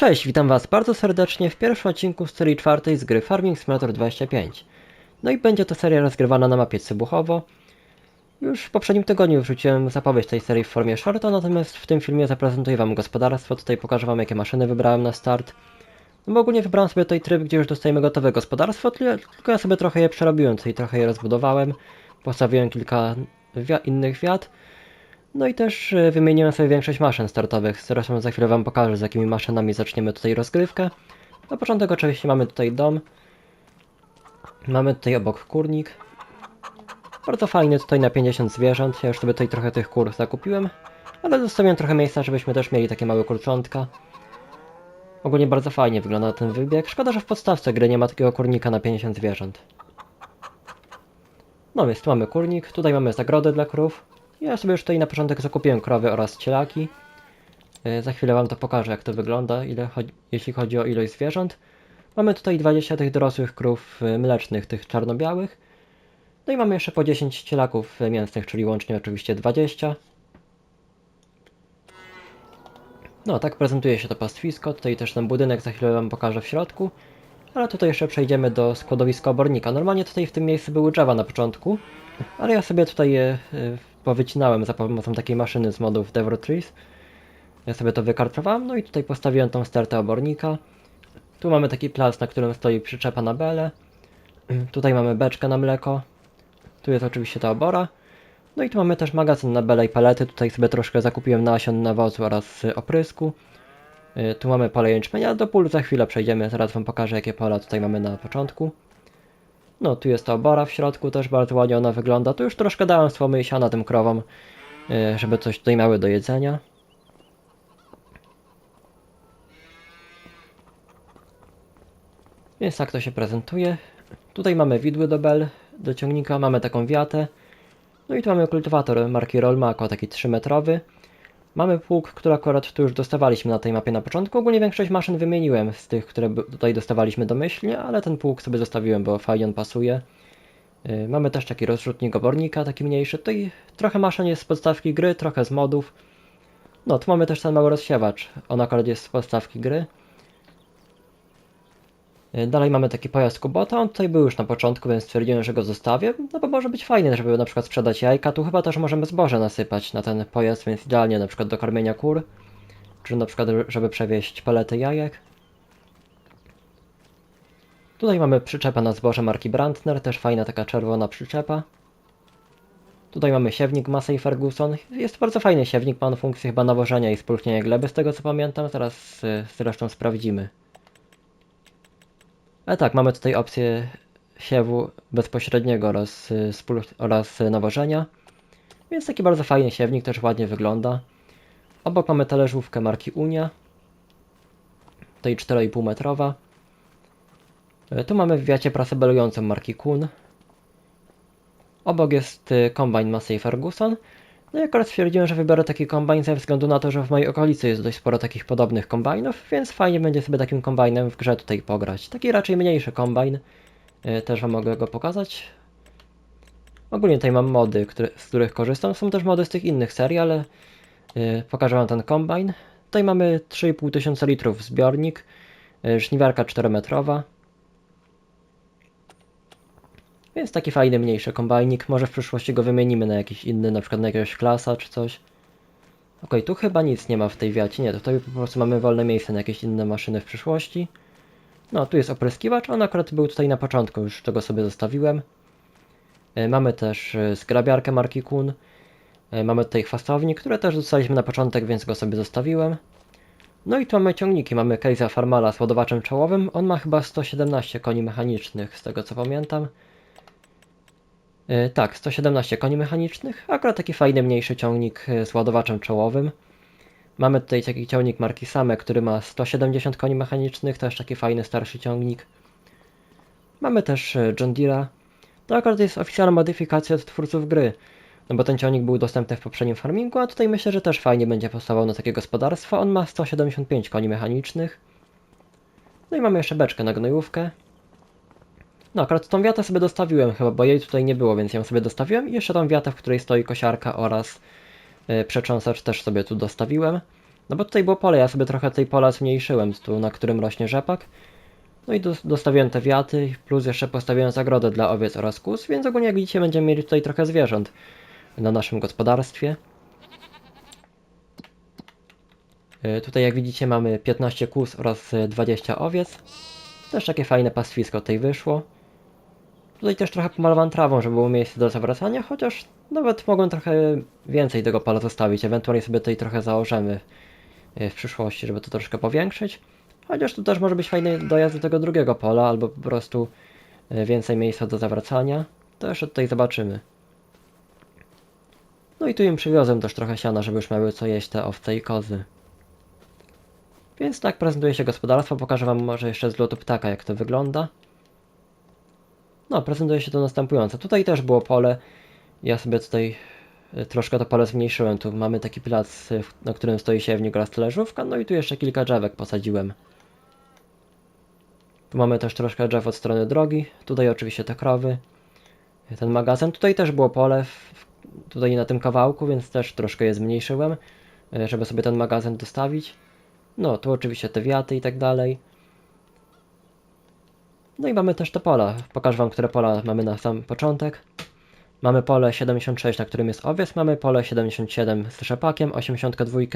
Cześć, witam Was bardzo serdecznie w pierwszym odcinku z serii czwartej z gry Farming Simulator 25. No i będzie to seria rozgrywana na mapie Cybuchowo. Już w poprzednim tygodniu wrzuciłem zapowiedź tej serii w formie shorta, natomiast w tym filmie zaprezentuję Wam gospodarstwo, tutaj pokażę Wam jakie maszyny wybrałem na start. No bo ogólnie wybrałem sobie tutaj tryb, gdzie już dostajemy gotowe gospodarstwo, tylko ja sobie trochę je przerobiłem, tutaj trochę je rozbudowałem, postawiłem kilka innych wiat. No i też e, wymieniłem sobie większość maszyn startowych. Zresztą za chwilę Wam pokażę, z jakimi maszynami zaczniemy tutaj rozgrywkę. Na początek oczywiście mamy tutaj dom. Mamy tutaj obok kurnik. Bardzo fajny tutaj na 50 zwierząt. Ja już sobie tutaj trochę tych kur zakupiłem. Ale zostawiłem trochę miejsca, żebyśmy też mieli takie małe kurczątka. Ogólnie bardzo fajnie wygląda ten wybieg. Szkoda, że w podstawce gry nie ma takiego kurnika na 50 zwierząt. No więc tu mamy kurnik, tutaj mamy zagrodę dla krów. Ja sobie już tutaj na początek zakupiłem krowy oraz cielaki. Yy, Za chwilę Wam to pokażę, jak to wygląda, ile chodzi, jeśli chodzi o ilość zwierząt. Mamy tutaj 20 tych dorosłych krów yy, mlecznych, tych czarno-białych. No i mamy jeszcze po 10 cielaków yy, mięsnych, czyli łącznie oczywiście 20. No, tak prezentuje się to pastwisko. Tutaj też ten budynek za chwilę Wam pokażę w środku. Ale tutaj jeszcze przejdziemy do składowiska obornika. Normalnie tutaj w tym miejscu były drzewa na początku, ale ja sobie tutaj je powycinałem za pomocą takiej maszyny z modów Devor Trees. Ja sobie to wykartrowałem, no i tutaj postawiłem tą stertę obornika. Tu mamy taki plac, na którym stoi przyczepa na bele. Tutaj mamy beczkę na mleko. Tu jest oczywiście ta obora. No i tu mamy też magazyn na bele i palety. Tutaj sobie troszkę zakupiłem nasion nawozu oraz oprysku. Y, Tu mamy pole jęczmienia, do pól za chwilę przejdziemy, zaraz wam pokażę jakie pola tutaj mamy na początku. No, tu jest ta obora w środku, też bardzo ładnie ona wygląda. Tu już troszkę dałem słomy i siana tym krowom, y, żeby coś tutaj miały do jedzenia. Więc tak to się prezentuje. Tutaj mamy widły do bel, do ciągnika, mamy taką wiatę. No i tu mamy kultywator marki Rolmako, taki 3-metrowy. Mamy pług, który akurat tu już dostawaliśmy na tej mapie na początku. Ogólnie większość maszyn wymieniłem z tych, które tutaj dostawaliśmy domyślnie, ale ten pług sobie zostawiłem, bo fajnie on pasuje. Yy, Mamy też taki rozrzutnik obornika, taki mniejszy. Tutaj trochę maszyn jest z podstawki gry, trochę z modów. No, tu mamy też ten mały rozsiewacz. On akurat jest z podstawki gry. Yy, Dalej mamy taki pojazd Kubota, on tutaj był już na początku, więc stwierdziłem, że go zostawię, no bo może być fajny, żeby na przykład sprzedać jajka, tu chyba też możemy zboże nasypać na ten pojazd, więc idealnie na przykład do karmienia kur, czy na przykład żeby przewieźć palety jajek. Tutaj mamy przyczepę na zboże marki Brandner, też fajna taka czerwona przyczepa. Tutaj mamy siewnik Massey Ferguson, jest bardzo fajny siewnik, ma on funkcję chyba nawożenia i spulchnienia gleby z tego co pamiętam, zaraz y, zresztą sprawdzimy. Ale tak, mamy tutaj opcję siewu bezpośredniego oraz, y, oraz nawożenia. Więc taki bardzo fajny siewnik, też ładnie wygląda. Obok mamy talerzówkę marki Unia. Tutaj 4,5 metrowa. Y, Tu mamy w wiacie prasę belującą marki Kun. Obok jest y, kombajn Massey Ferguson. No i akurat stwierdziłem, że wybiorę taki kombajn ze względu na to, że w mojej okolicy jest dość sporo takich podobnych kombajnów, więc fajnie będzie sobie takim kombajnem w grze tutaj pograć. Taki raczej mniejszy kombajn, yy, też wam mogę go pokazać. Ogólnie tutaj mam mody, które, z których korzystam. Są też mody z tych innych serii, ale yy, pokażę wam ten kombajn. Tutaj mamy 3,5 tysiąca litrów zbiornik, yy, żniwiarka 4-metrowa. Więc taki fajny, mniejszy kombajnik. Może w przyszłości go wymienimy na jakiś inny, na przykład na jakiegoś klasa czy coś. Okej, tu chyba nic nie ma w tej wiacie. Nie, tutaj po prostu mamy wolne miejsce na jakieś inne maszyny w przyszłości. No, tu jest opryskiwacz. On akurat był tutaj na początku, już tego sobie zostawiłem. E, Mamy też e, zgrabiarkę marki Kun. E, Mamy tutaj chwastownik, które też dostaliśmy na początek, więc go sobie zostawiłem. No i tu mamy ciągniki. Mamy Case'a Farmala z ładowaczem czołowym. On ma chyba 117 koni mechanicznych, z tego co pamiętam. Yy, tak, 117 koni mechanicznych. Akurat taki fajny, mniejszy ciągnik yy, z ładowaczem czołowym. Mamy tutaj taki ciągnik marki Same, który ma 170 koni mechanicznych, też taki fajny, starszy ciągnik. Mamy też yy, John Deere'a. To akurat jest oficjalna modyfikacja od twórców gry. No bo ten ciągnik był dostępny w poprzednim farmingu, a tutaj myślę, że też fajnie będzie pasował na takie gospodarstwo. On ma 175 koni mechanicznych. No i mamy jeszcze beczkę na gnojówkę. No akurat tą wiatę sobie dostawiłem chyba, bo jej tutaj nie było, więc ją sobie dostawiłem. I jeszcze tą wiatę, w której stoi kosiarka oraz yy, przecząsacz też sobie tu dostawiłem. No bo tutaj było pole, ja sobie trochę tej pola zmniejszyłem, tu na którym rośnie rzepak. No i dos- dostawiłem te wiaty, plus jeszcze postawiłem zagrodę dla owiec oraz kóz, więc ogólnie jak widzicie będziemy mieli tutaj trochę zwierząt na naszym gospodarstwie. E, Tutaj jak widzicie mamy 15 kóz oraz e, 20 owiec. Też takie fajne pastwisko tutaj wyszło. Tutaj też trochę pomalowałem trawą, żeby było miejsce do zawracania, chociaż nawet mogłem trochę więcej tego pola zostawić. Ewentualnie sobie tutaj trochę założymy e, w przyszłości, żeby to troszkę powiększyć. Chociaż tu też może być fajny dojazd do tego drugiego pola, albo po prostu e, więcej miejsca do zawracania. To jeszcze tutaj zobaczymy. No i tu im przywiozłem też trochę siana, żeby już miały co jeść te owce i kozy. Więc tak prezentuje się gospodarstwo. Pokażę Wam może jeszcze z lotu ptaka, jak to wygląda. No, prezentuje się to następująco. Tutaj też było pole. Ja sobie tutaj e, troszkę to pole zmniejszyłem. Tu mamy taki plac, e, na którym stoi siewnik oraz talerzówka. No i tu jeszcze kilka drzewek posadziłem. Tu mamy też troszkę drzew od strony drogi. Tutaj oczywiście te krowy. E, Ten magazyn. Tutaj też było pole. W, tutaj na tym kawałku, więc też troszkę je zmniejszyłem, żeby sobie ten magazyn dostawić. No, tu oczywiście te wiaty i tak dalej. No i mamy też te pola. Pokażę Wam, które pola mamy na sam początek. Mamy pole 76, na którym jest owiec, mamy pole 77 z rzepakiem, 82 y,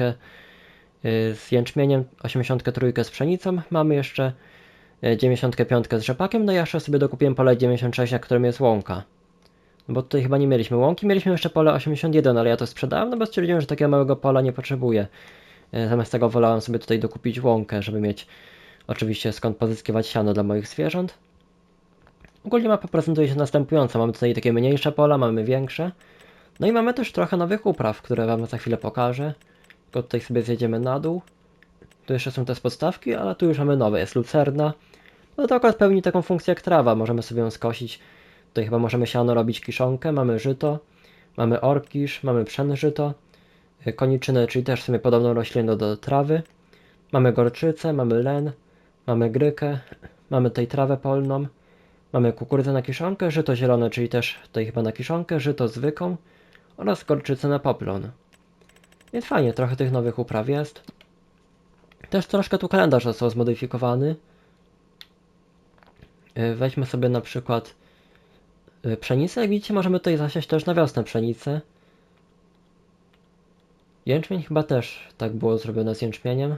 z jęczmieniem, 83 z pszenicą, mamy jeszcze y, 95 z rzepakiem, no i jeszcze sobie dokupiłem pole 96, na którym jest łąka. No Bo tutaj chyba nie mieliśmy łąki, mieliśmy jeszcze pole 81, ale ja to sprzedałem, no bo stwierdziłem, że takiego małego pola nie potrzebuję. Y, Zamiast tego wolałem sobie tutaj dokupić łąkę, żeby mieć oczywiście skąd pozyskiwać siano dla moich zwierząt. Ogólnie mapa prezentuje się następująco. Mamy tutaj takie mniejsze pola, mamy większe. No i mamy też trochę nowych upraw, które wam za chwilę pokażę. Tylko tutaj sobie zjedziemy na dół. Tu jeszcze są te podstawki, ale tu już mamy nowe. Jest lucerna. No to akurat pełni taką funkcję jak trawa. Możemy sobie ją skosić. Tutaj chyba możemy siano robić kiszonkę. Mamy żyto. Mamy orkisz, mamy pszenżyto. Koniczynę, czyli też w sumie podobną roślinę do trawy. Mamy gorczycę, mamy len. Mamy grykę. Mamy tutaj trawę polną. Mamy kukurydzę na kiszonkę, żyto zielone, czyli też tutaj chyba na kiszonkę, żyto zwykłą oraz gorczycę na poplon. Więc fajnie, trochę tych nowych upraw jest. Też troszkę tu kalendarz został zmodyfikowany. Yy, Weźmy sobie na przykład yy, pszenicę. Jak widzicie, możemy tutaj zasiać też na wiosnę pszenicę. Jęczmień chyba też tak było zrobione z jęczmieniem.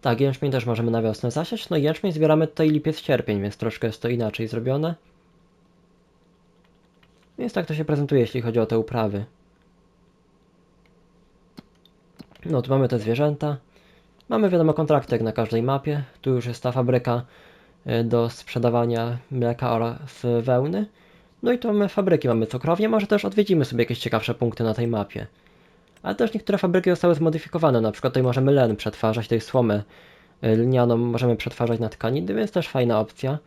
Tak, jęczmień też możemy na wiosnę zasiać. No jęczmień zbieramy tutaj lipiec, sierpień, więc troszkę jest to inaczej zrobione. Więc tak to się prezentuje, jeśli chodzi o te uprawy. No, tu mamy te zwierzęta. Mamy wiadomo kontrakty jak na każdej mapie. Tu już jest ta fabryka y, do sprzedawania mleka oraz wełny. No i tu mamy fabryki, mamy cukrownię. Może też odwiedzimy sobie jakieś ciekawsze punkty na tej mapie. Ale też niektóre fabryki zostały zmodyfikowane, na przykład tutaj możemy len przetwarzać, tutaj słomę y, lnianą możemy przetwarzać na tkaniny, więc też fajna opcja.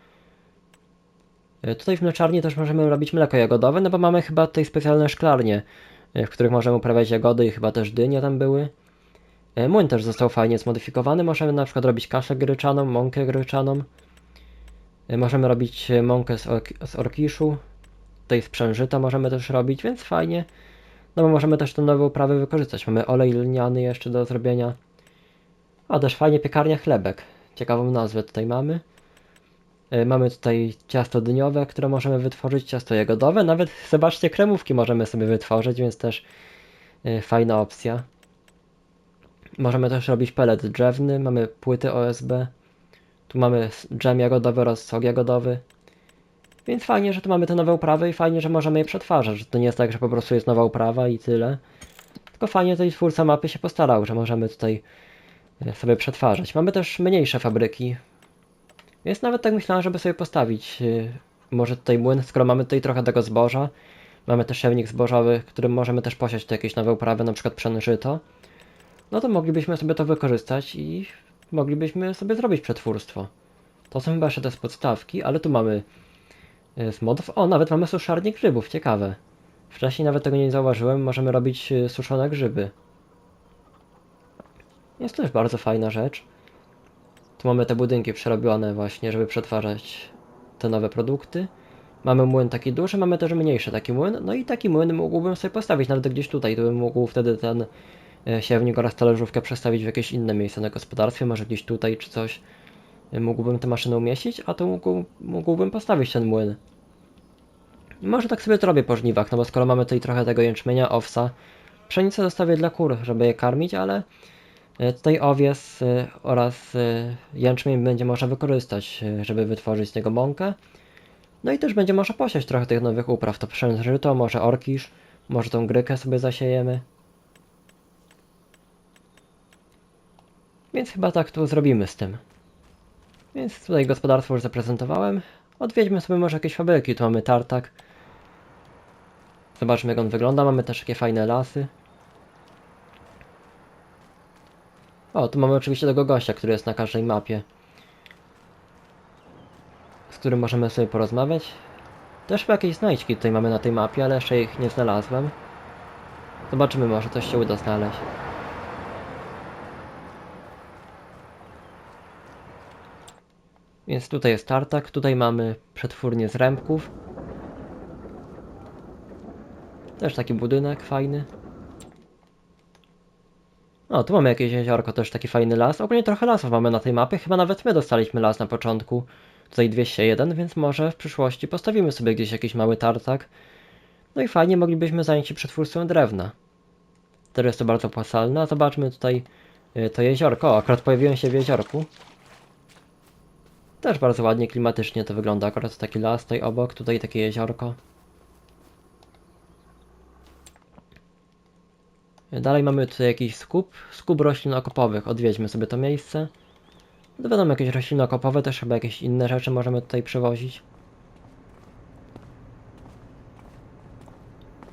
Y, Tutaj w mleczarni też możemy robić mleko jagodowe, no bo mamy chyba tutaj specjalne szklarnie, y, w których możemy uprawiać jagody i chyba też dynie tam były. Młyn też został fajnie zmodyfikowany, możemy na przykład robić kaszę gryczaną, mąkę gryczaną. Możemy robić mąkę z, ork- z orkiszu, tutaj z przężyta możemy też robić, więc fajnie. No bo możemy też te nowe uprawy wykorzystać. Mamy olej lniany jeszcze do zrobienia. A też fajnie piekarnia chlebek. Ciekawą nazwę tutaj mamy. Y, Mamy tutaj ciasto dyniowe, które możemy wytworzyć, ciasto jagodowe, nawet zobaczcie kremówki możemy sobie wytworzyć, więc też y, fajna opcja. Możemy też robić pelet drzewny, mamy płyty OSB. Tu mamy dżem jagodowy oraz sok jagodowy. Więc fajnie, że tu mamy te nowe uprawy i fajnie, że możemy je przetwarzać, że to nie jest tak, że po prostu jest nowa uprawa i tyle. Tylko fajnie tutaj twórca mapy się postarał, że możemy tutaj e, sobie przetwarzać. Mamy też mniejsze fabryki, więc nawet tak myślałem, żeby sobie postawić e, może tutaj młyn, skoro mamy tutaj trochę tego zboża. Mamy też siewnik zbożowy, którym możemy też posiać tu jakieś nowe uprawy, na przykład pszenne żyto. No to moglibyśmy sobie to wykorzystać i moglibyśmy sobie zrobić przetwórstwo. To są chyba jeszcze te podstawki, ale tu mamy z modów. O, nawet mamy suszarnię grzybów, ciekawe. Wcześniej nawet tego nie zauważyłem, możemy robić e, suszone grzyby. Jest też bardzo fajna rzecz. Tu mamy te budynki przerobione właśnie, żeby przetwarzać te nowe produkty. Mamy młyn taki duży, mamy też mniejszy taki młyn. No i taki młyn mógłbym sobie postawić nawet gdzieś tutaj. Tu bym mógł wtedy ten e, siewnik oraz talerzówkę przestawić w jakieś inne miejsce na gospodarstwie, może gdzieś tutaj czy coś. Mógłbym tę maszynę umieścić, a tu mógł, mógłbym postawić ten młyn. Może tak sobie zrobię po żniwach, no bo skoro mamy tutaj trochę tego jęczmienia, owsa, pszenicę zostawię dla kur, żeby je karmić, ale e, tutaj owies e, oraz e, jęczmień będzie można wykorzystać, żeby wytworzyć z niego mąkę. No i też będzie można posiać trochę tych nowych upraw, to pszenicę żyto, może orkisz, może tą grykę sobie zasiejemy. Więc chyba tak tu zrobimy z tym. Więc tutaj gospodarstwo już zaprezentowałem. Odwiedźmy sobie może jakieś fabryki. Tu mamy tartak. Zobaczmy jak on wygląda. Mamy też takie fajne lasy. O, tu mamy oczywiście tego gościa, który jest na każdej mapie. Z którym możemy sobie porozmawiać. Też jakieś znajdźki tutaj mamy na tej mapie, ale jeszcze ich nie znalazłem. Zobaczymy, może coś się uda znaleźć. Więc tutaj jest tartak, tutaj mamy przetwórnię z rębków. Też taki budynek fajny. O, tu mamy jakieś jeziorko, też taki fajny las. Ogólnie trochę lasów mamy na tej mapie, chyba nawet my dostaliśmy las na początku. Tutaj 201, więc może w przyszłości postawimy sobie gdzieś jakiś mały tartak. No i fajnie moglibyśmy zająć się przetwórstwem drewna. Teraz jest to bardzo opłacalne, a zobaczmy tutaj y, to jeziorko. O, akurat pojawiłem się w jeziorku. Też bardzo ładnie klimatycznie to wygląda. Akurat taki las tutaj obok, tutaj takie jeziorko. Dalej mamy tutaj jakiś skup, skup roślin okopowych. Odwiedźmy sobie to miejsce. No wiadomo, jakieś rośliny okopowe, też chyba jakieś inne rzeczy możemy tutaj przywozić.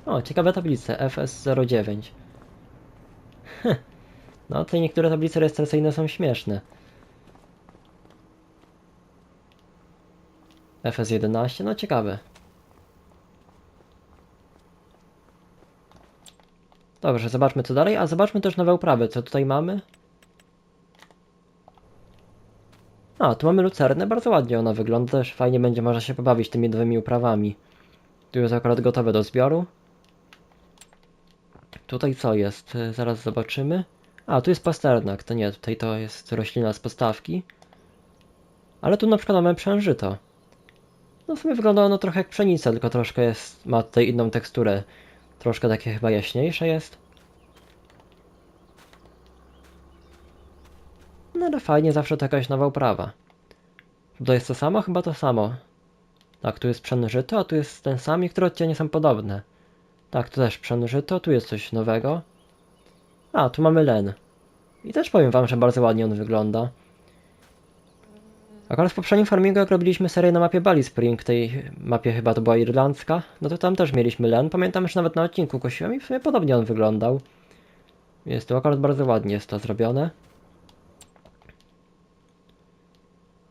O, ciekawe tablice, FS09. Heh. No, tutaj niektóre tablice rejestracyjne są śmieszne. FS11, no ciekawe. Dobrze, zobaczmy co dalej, a zobaczmy też nowe uprawy, co tutaj mamy. A, tu mamy lucernę, bardzo ładnie ona wygląda, też fajnie będzie można się pobawić tymi nowymi uprawami. Tu jest akurat gotowe do zbioru. Tutaj co jest? E, Zaraz zobaczymy. A, tu jest pasternak, to nie, tutaj to jest roślina z postawki. Ale tu na przykład mamy przężyto. No w sumie wygląda ono trochę jak pszenica, tylko troszkę jest, ma tutaj inną teksturę. Troszkę takie chyba jaśniejsze jest. No ale fajnie, zawsze to jakaś nowa uprawa. Tutaj jest to samo? Chyba to samo. Tak, tu jest pszenny żyto, a tu jest ten sam, niektóre odcienie są podobne. Tak, tu też pszenny żyto, tu jest coś nowego. A, tu mamy len. I też powiem wam, że bardzo ładnie on wygląda. Akurat w poprzednim farmingu, jak robiliśmy serię na mapie Bali Spring, tej mapie chyba to była irlandzka, no to tam też mieliśmy len. Pamiętam, że nawet na odcinku kosiłem i w sumie podobnie on wyglądał. Jest tu akurat bardzo ładnie jest to zrobione.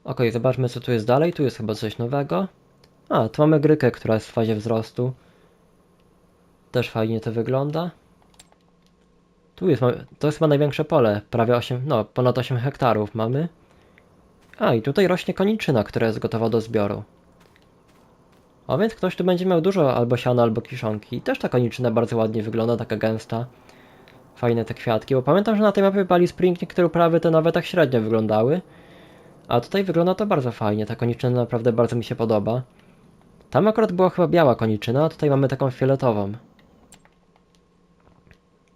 Ok, zobaczmy co tu jest dalej. Tu jest chyba coś nowego. A, tu mamy grykę, która jest w fazie wzrostu. Też fajnie to wygląda. Tu jest, to jest chyba największe pole, prawie 8, no ponad 8 hektarów mamy. A, i tutaj rośnie koniczyna, która jest gotowa do zbioru. A więc ktoś tu będzie miał dużo albo siana, albo kiszonki. I też ta koniczyna bardzo ładnie wygląda, taka gęsta. Fajne te kwiatki, bo pamiętam, że na tej mapie Bali Spring niektóre uprawy te nawet tak średnio wyglądały. A tutaj wygląda to bardzo fajnie, ta koniczyna naprawdę bardzo mi się podoba. Tam akurat była chyba biała koniczyna, a tutaj mamy taką fioletową.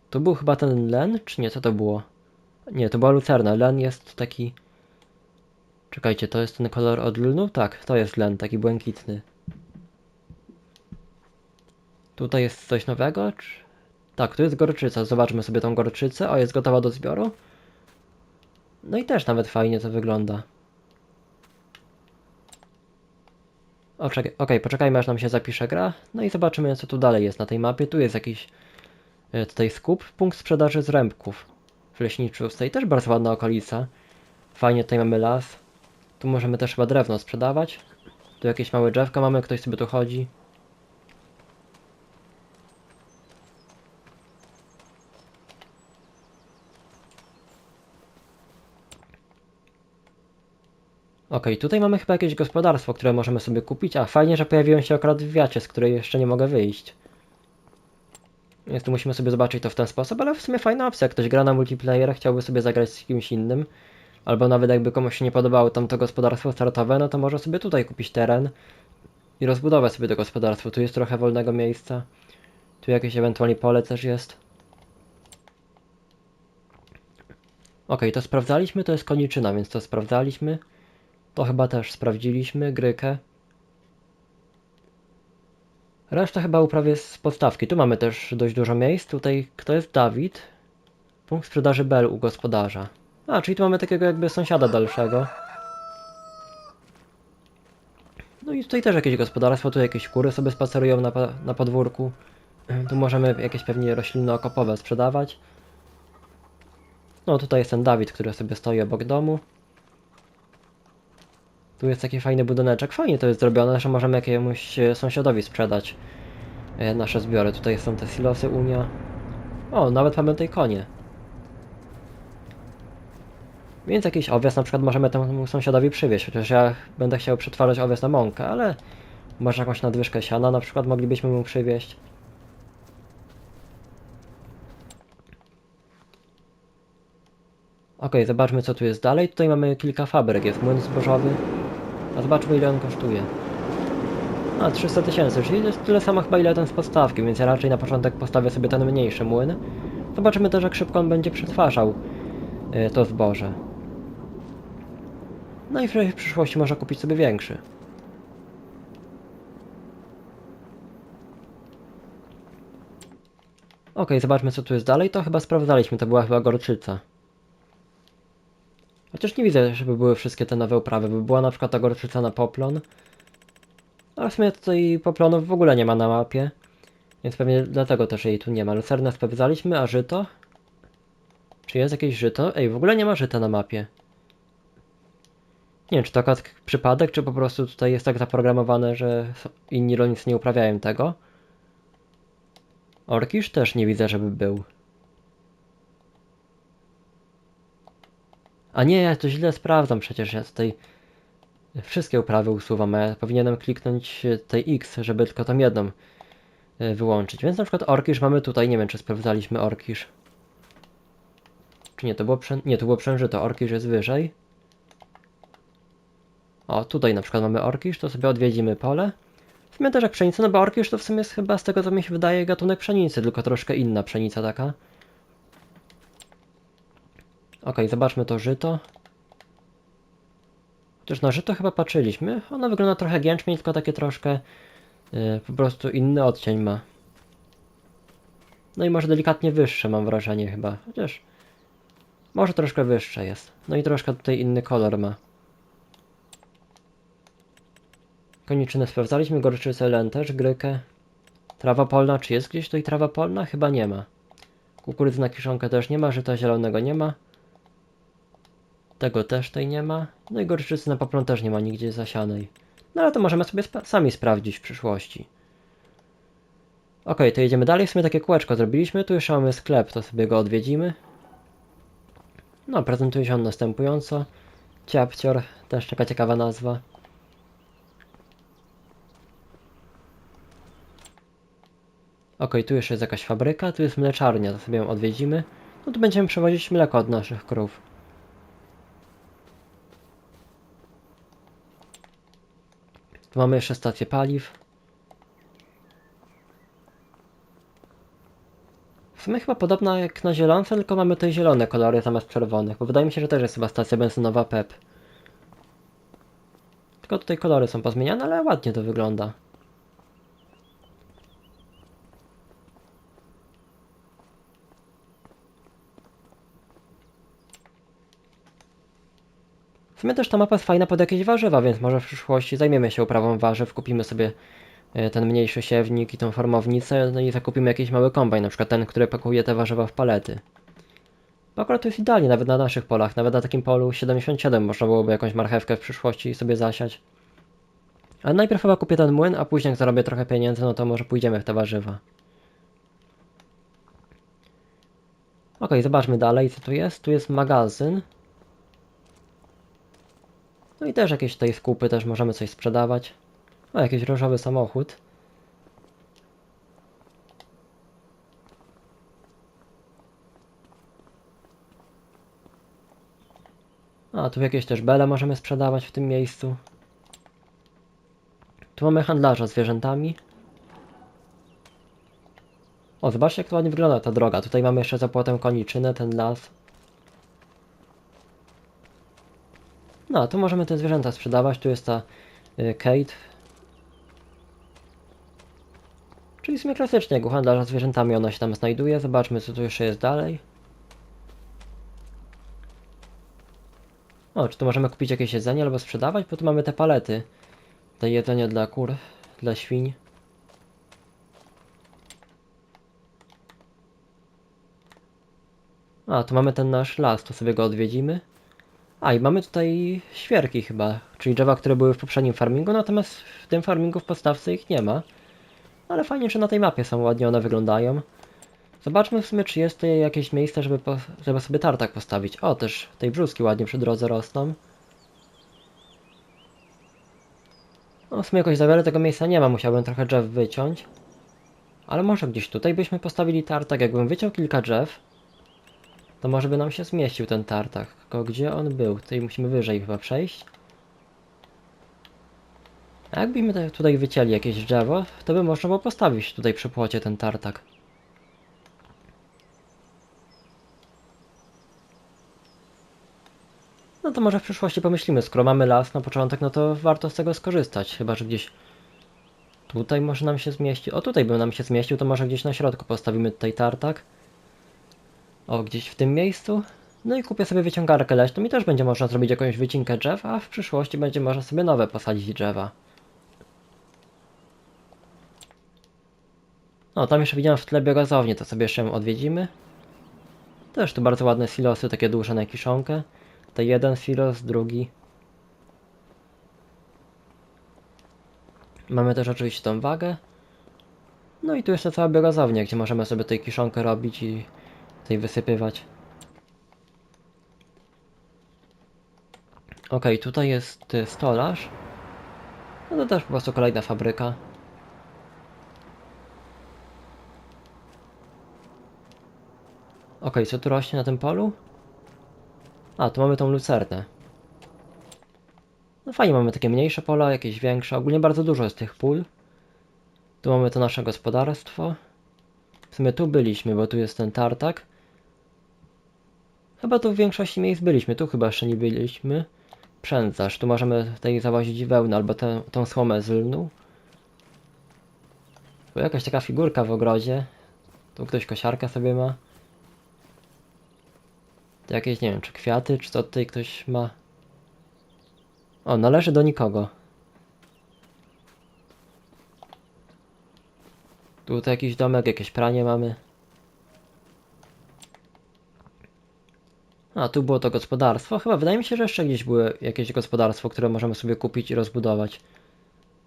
Tu był chyba ten len, czy nie? Co to było? Nie, to była lucerna. Len jest taki... Czekajcie, to jest ten kolor od lnu? Tak, to jest len, taki błękitny. Tutaj jest coś nowego? Czy... Tak, tu jest gorczyca. Zobaczmy sobie tą gorczycę. O, jest gotowa do zbioru. No i też nawet fajnie to wygląda. O, okej, poczekajmy aż nam się zapisze gra. No i zobaczymy co tu dalej jest na tej mapie. Tu jest jakiś e, tutaj skup, punkt sprzedaży zrębków w Leśniczówce i też bardzo ładna okolica. Fajnie tutaj mamy las. Tu możemy też chyba drewno sprzedawać. Tu jakieś małe drzewka mamy, ktoś sobie tu chodzi. Okej, tutaj mamy chyba jakieś gospodarstwo, które możemy sobie kupić. A, fajnie, że pojawiłem się akurat w wiacie, z której jeszcze nie mogę wyjść. Więc tu musimy sobie zobaczyć to w ten sposób, ale w sumie fajna opcja. Jak ktoś gra na multiplayer, chciałby sobie zagrać z kimś innym, albo nawet jakby komuś się nie podobało tam to gospodarstwo startowe, no to może sobie tutaj kupić teren i rozbudować sobie to gospodarstwo. Tu jest trochę wolnego miejsca. Tu jakieś ewentualnie pole też jest. Okej, to sprawdzaliśmy, to jest koniczyna, więc to sprawdzaliśmy. To chyba też sprawdziliśmy, grykę. Reszta chyba uprawie z podstawki. Tu mamy też dość dużo miejsc. Tutaj kto jest Dawid? Punkt sprzedaży Bel u gospodarza. A, czyli tu mamy takiego jakby sąsiada dalszego. No i tutaj też jakieś gospodarstwo, tu jakieś kury sobie spacerują na, na podwórku. Tu możemy jakieś pewnie rośliny okopowe sprzedawać. No tutaj jest ten Dawid, który sobie stoi obok domu. Tu jest taki fajny budyneczek. Fajnie to jest zrobione, że możemy jakiemuś e, sąsiadowi sprzedać e, nasze zbiory. Tutaj są te silosy Unia. O, nawet mamy tutaj konie. Więc jakiś owiec na przykład możemy temu sąsiadowi przywieźć, chociaż ja będę chciał przetwarzać owiec na mąkę, ale może jakąś nadwyżkę siana na przykład moglibyśmy mu przywieźć. Okej, zobaczmy co tu jest dalej. Tutaj mamy kilka fabryk, jest młyn zbożowy. A zobaczmy ile on kosztuje. A, 300 tysięcy, czyli jest tyle samo chyba ile ten z podstawki, więc ja raczej na początek postawię sobie ten mniejszy młyn. Zobaczymy też jak szybko on będzie przetwarzał y, to zboże. No i w przyszłości można kupić sobie większy. Okej, zobaczmy co tu jest dalej. To chyba sprawdzaliśmy, to była chyba gorczyca. Chociaż nie widzę, żeby były wszystkie te nowe uprawy, by była na przykład ta gorczyca na poplon. Ale w sumie tutaj poplonów w ogóle nie ma na mapie. Więc pewnie dlatego też jej tu nie ma. Lucernę sprawdzaliśmy, a żyto? Czy jest jakieś żyto? Ej, w ogóle nie ma żyta na mapie. Nie wiem, czy to akurat przypadek, czy po prostu tutaj jest tak zaprogramowane, że inni rolnicy nie uprawiają tego. Orkisz też nie widzę, żeby był. A nie, ja to źle sprawdzam przecież, ja tutaj wszystkie uprawy usuwam, ja powinienem kliknąć e, tej X, żeby tylko tą jedną e, wyłączyć. Więc na przykład orkisz mamy tutaj, nie wiem czy sprawdzaliśmy orkisz. Czy nie, to było, prze... nie, to było przężyto, orkisz jest wyżej. O, tutaj na przykład mamy orkisz, to sobie odwiedzimy pole. W jak pszenica, no bo orkisz to w sumie jest chyba z tego co mi się wydaje gatunek pszenicy, tylko troszkę inna pszenica taka. Okej, zobaczmy to żyto. Chociaż na żyto chyba patrzyliśmy. Ono wygląda trochę jęczmień, tylko takie troszkę yy, po prostu inny odcień ma. No i może delikatnie wyższe mam wrażenie chyba. Chociaż może troszkę wyższe jest. No i troszkę tutaj inny kolor ma. Koniczynę sprawdzaliśmy, gorczycę, lęterz, grykę. Trawa polna, czy jest gdzieś tutaj trawa polna? Chyba nie ma. Kukurydzy na kiszonkę też nie ma, żyta zielonego nie ma. Tego też tutaj nie ma. No i gorczycy na poplon też nie ma nigdzie zasianej. No ale to możemy sobie sami sprawdzić w przyszłości. Okej, to jedziemy dalej. W sumie takie kółeczko zrobiliśmy. Tu jeszcze mamy sklep, to sobie go odwiedzimy. No, prezentuje się on następująco. Ciapcior, też taka ciekawa nazwa. Okej, tu jeszcze jest jakaś fabryka, tu jest mleczarnia, to sobie ją odwiedzimy. No tu będziemy przewozić mleko od naszych krów. Tu mamy jeszcze stację paliw. W sumie chyba podobna jak na zielonce, tylko mamy te zielone kolory zamiast czerwonych, bo wydaje mi się, że też jest chyba stacja benzynowa PEP. Tylko tutaj kolory są pozmieniane, ale ładnie to wygląda. W sumie też ta mapa jest fajna pod jakieś warzywa, więc może w przyszłości zajmiemy się uprawą warzyw, kupimy sobie e, ten mniejszy siewnik i tą formownicę, no i zakupimy jakiś mały kombajn, na przykład ten, który pakuje te warzywa w palety. Bo akurat to jest idealnie, nawet na naszych polach, nawet na takim polu 77 można byłoby jakąś marchewkę w przyszłości sobie zasiać. Ale najpierw chyba kupię ten młyn, a później jak zarobię trochę pieniędzy, no to może pójdziemy w te warzywa. Okej, zobaczmy dalej, co tu jest. Tu jest magazyn. No i też jakieś tutaj skupy też możemy coś sprzedawać. O, jakiś różowy samochód. A, tu jakieś też bele możemy sprzedawać w tym miejscu. Tu mamy handlarza zwierzętami. O, zobaczcie jak to ładnie wygląda ta droga. Tutaj mamy jeszcze zapłatę koniczynę, ten las. No, tu możemy te zwierzęta sprzedawać. Tu jest ta y, Kate. Czyli w sumie klasycznie, jak u handlarza zwierzętami ona się tam znajduje. Zobaczmy co tu jeszcze jest dalej. O, czy tu możemy kupić jakieś jedzenie albo sprzedawać? Bo tu mamy te palety. To jedzenie dla kur, dla świń. A, tu mamy ten nasz las, to sobie go odwiedzimy. A, i mamy tutaj świerki chyba, czyli drzewa, które były w poprzednim farmingu, natomiast w tym farmingu w podstawce ich nie ma. Ale fajnie, że na tej mapie są ładnie one wyglądają. Zobaczmy w sumie, czy jest tutaj jakieś miejsce, żeby, po, żeby sobie tartak postawić. O, też tej brzuski ładnie przy drodze rosną. No, w sumie jakoś za wiele tego miejsca nie ma, musiałbym trochę drzew wyciąć. Ale może gdzieś tutaj byśmy postawili tartak, jakbym wyciął kilka drzew, to może by nam się zmieścił ten tartak. Tylko gdzie on był? Tutaj musimy wyżej chyba przejść. A jakbyśmy tutaj wycięli jakieś drzewo, to by można było postawić tutaj przy płocie ten tartak. No to może w przyszłości pomyślimy, skoro mamy las na początek, no to warto z tego skorzystać, chyba że gdzieś tutaj może nam się zmieścić. O, tutaj by nam się zmieścił, to może gdzieś na środku postawimy tutaj tartak. O, gdzieś w tym miejscu. No i kupię sobie wyciągarkę leśną i też będzie można zrobić jakąś wycinkę drzew, a w przyszłości będzie można sobie nowe posadzić drzewa. No, tam jeszcze widziałem w tle biogazownię, to sobie jeszcze odwiedzimy. Też tu bardzo ładne silosy, takie duże na kiszonkę. To jeden silos, drugi. Mamy też oczywiście tą wagę. No i tu jeszcze cała biogazownia, gdzie możemy sobie tej kiszonkę robić i tej wysypywać. Ok, tutaj jest y, stolarz. No to też po prostu kolejna fabryka. Ok, co tu rośnie na tym polu? A, tu mamy tą lucernę. No fajnie, mamy takie mniejsze pola, jakieś większe. Ogólnie bardzo dużo jest tych pól. Tu mamy to nasze gospodarstwo. W sumie tu byliśmy, bo tu jest ten tartak. Chyba tu w większości miejsc byliśmy, tu chyba jeszcze nie byliśmy. Przędzarz, tu możemy tutaj zawozić wełnę albo tę, tą słomę z lnu. Tu jakaś taka figurka w ogrodzie. Tu ktoś kosiarkę sobie ma. To jakieś, nie wiem, czy kwiaty, czy co tutaj ktoś ma. O, należy do nikogo. Tutaj jakiś domek, jakieś pranie mamy. A, tu było to gospodarstwo. Chyba wydaje mi się, że jeszcze gdzieś było jakieś gospodarstwo, które możemy sobie kupić i rozbudować.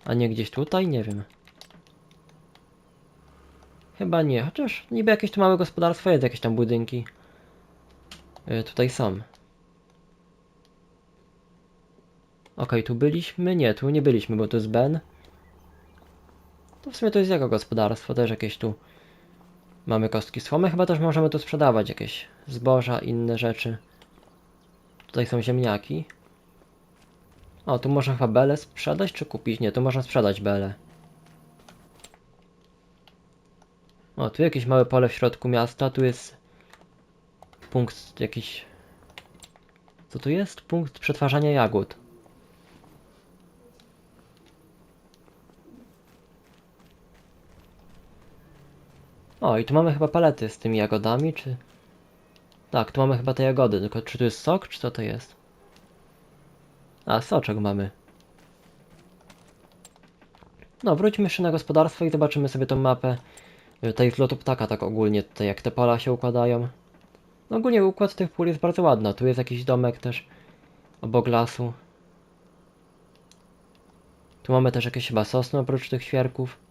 A nie gdzieś tutaj? Nie wiem. Chyba nie, chociaż niby jakieś tu małe gospodarstwo jest, jakieś tam budynki. Y, tutaj są. Okej, tu byliśmy? Nie, tu nie byliśmy, bo tu jest Ben. To w sumie to jest jego gospodarstwo, też jakieś tu mamy kostki słomy, chyba też możemy tu sprzedawać jakieś zboża, inne rzeczy. Tutaj są ziemniaki. O, tu można chyba bele sprzedać, czy kupić? Nie, tu można sprzedać bele. O, tu jakieś małe pole w środku miasta, tu jest punkt jakiś... Co tu jest? Punkt przetwarzania jagód. O, i tu mamy chyba palety z tymi jagodami, czy... Tak, tu mamy chyba te jagody, tylko czy tu jest sok, czy co to jest? A, soczek mamy. No, wróćmy jeszcze na gospodarstwo i zobaczymy sobie tą mapę y, tej z lotu ptaka, tak ogólnie tutaj, jak te pola się układają. No ogólnie układ tych pól jest bardzo ładny. Tu jest jakiś domek też obok lasu. Tu mamy też jakieś chyba sosny oprócz tych świerków.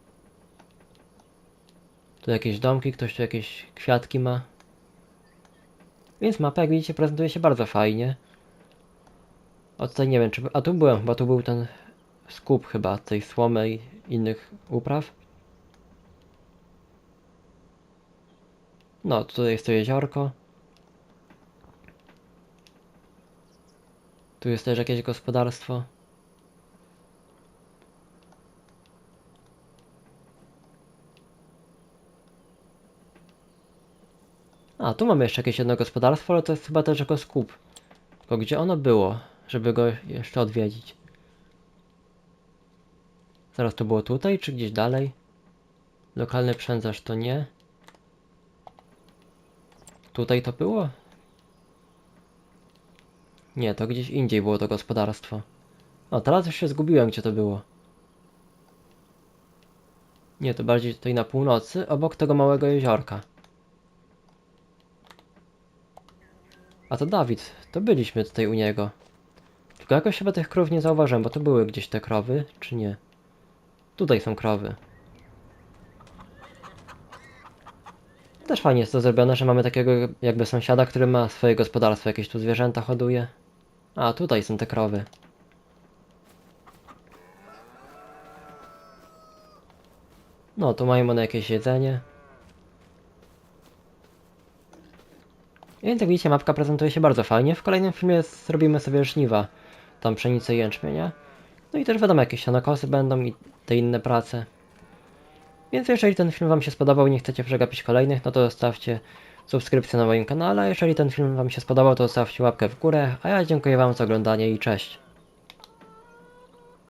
Tu jakieś domki, ktoś tu jakieś kwiatki ma. Więc mapa, jak widzicie, prezentuje się bardzo fajnie. O tutaj nie wiem, czy... A tu byłem, chyba tu był ten skup chyba tej słomy i innych upraw. No, tutaj jest to jeziorko. Tu jest też jakieś gospodarstwo. A, tu mamy jeszcze jakieś jedno gospodarstwo, ale to jest chyba też jako skup. Tylko gdzie ono było, żeby go jeszcze odwiedzić? Zaraz to było tutaj, czy gdzieś dalej? Lokalny przędzarz to nie. Tutaj to było? Nie, to gdzieś indziej było to gospodarstwo. O, teraz już się zgubiłem, gdzie to było. Nie, to bardziej tutaj na północy, obok tego małego jeziorka. A to Dawid, to byliśmy tutaj u niego. Tylko jakoś chyba tych krów nie zauważyłem, bo to były gdzieś te krowy, czy nie? Tutaj są krowy. Też fajnie jest to zrobione, że mamy takiego jakby sąsiada, który ma swoje gospodarstwo, jakieś tu zwierzęta hoduje. A, tutaj są te krowy. No, tu mają one jakieś jedzenie. Więc jak widzicie, mapka prezentuje się bardzo fajnie. W kolejnym filmie zrobimy sobie żniwa. Tam pszenicę i jęczmienia. No i też wiadomo, jakieś sianokosy będą i te inne prace. Więc jeżeli ten film Wam się spodobał i nie chcecie przegapić kolejnych, no to zostawcie subskrypcję na moim kanale. Jeżeli ten film Wam się spodobał, to zostawcie łapkę w górę. A ja dziękuję Wam za oglądanie i cześć.